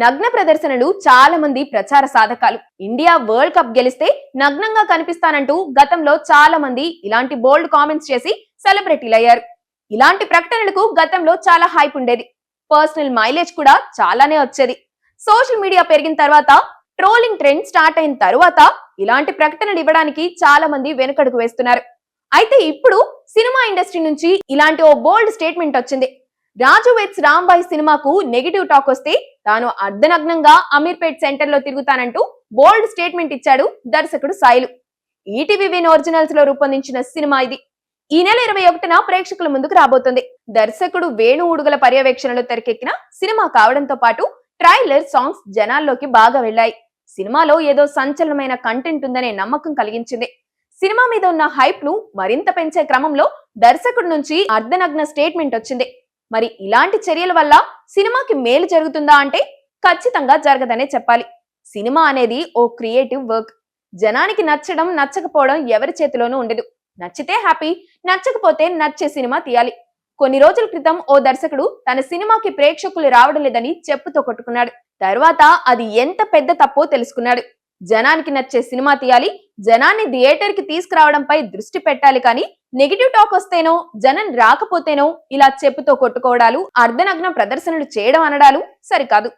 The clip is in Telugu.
నగ్న ప్రదర్శనలు చాలా మంది ప్రచార సాధకాలు. ఇండియా వరల్డ్ కప్ గెలిస్తే నగ్నంగా కనిపిస్తానంటూ గతంలో చాలా మంది ఇలాంటి బోల్డ్ కామెంట్స్ చేసి సెలబ్రిటీలు అయ్యారు. ఇలాంటి ప్రకటనలకు గతంలో చాలా హైప్ ఉండేది. పర్సనల్ మైలేజ్ కూడా చాలానే వచ్చేది. సోషల్ మీడియా పెరిగిన తర్వాత ట్రోలింగ్ ట్రెండ్ స్టార్ట్ అయిన తర్వాత ఇలాంటి ప్రకటనలు ఇవ్వడానికి చాలా మంది వెనుకడుగు వేస్తున్నారు. అయితే ఇప్పుడు సినిమా ఇండస్ట్రీ నుంచి ఇలాంటి ఓ బోల్డ్ స్టేట్మెంట్ వచ్చింది. రాజు వెట్స్ రాంబాయ్ సినిమాకు నెగిటివ్ టాక్ వస్తే తాను అర్ధనగ్నంగా అమీర్పేట్ సెంటర్లో తిరుగుతానంటూ బోల్డ్ స్టేట్మెంట్ ఇచ్చాడు దర్శకుడు సాయిలు. ఈటీవీ విన్ ఒరిజినల్స్లో రూపొందించిన సినిమా ఇది. ఈ నెల ఇరవై ఒకటిన ప్రేక్షకుల ముందుకు రాబోతుంది. దర్శకుడు వేణు ఉడుగల పర్యవేక్షణలో తెరకెక్కిన సినిమా కావడంతో పాటు ట్రైలర్ సాంగ్స్ జనాల్లోకి బాగా వెళ్ళాయి. సినిమాలో ఏదో సంచలనమైన కంటెంట్ ఉందనే నమ్మకం కలిగించింది. సినిమా మీద ఉన్న హైప్ను మరింత పెంచే క్రమంలో దర్శకుడి నుంచి అర్ధనగ్న స్టేట్మెంట్ వచ్చింది. మరి ఇలాంటి చర్యల వల్ల సినిమాకి మేలు జరుగుతుందా అంటే ఖచ్చితంగా జరగదనే చెప్పాలి. సినిమా అనేది ఓ క్రియేటివ్ వర్క్. జనానికి నచ్చడం నచ్చకపోవడం ఎవరి చేతిలోనూ ఉండదు. నచ్చితే హ్యాపీ నచ్చకపోతే నచ్చే సినిమా తీయాలి. కొన్ని రోజుల క్రితం ఓ దర్శకుడు తన సినిమాకి ప్రేక్షకులు రావడం లేదని చెప్పుతో కొట్టుకున్నాడు. తర్వాత అది ఎంత పెద్ద తప్పో తెలుసుకున్నాడు. జనానికి నచ్చే సినిమా తీయాలి జనాన్ని థియేటర్కి తీసుకురావడంపై దృష్టి పెట్టాలి కానీ నెగిటివ్ టాక్ వస్తేనో జనం రాకపోతేనో ఇలా చెప్పుతో కొట్టుకోవడాలు అర్ధనగ్న ప్రదర్శనలు చేయడం అనడాలు సరికాదు.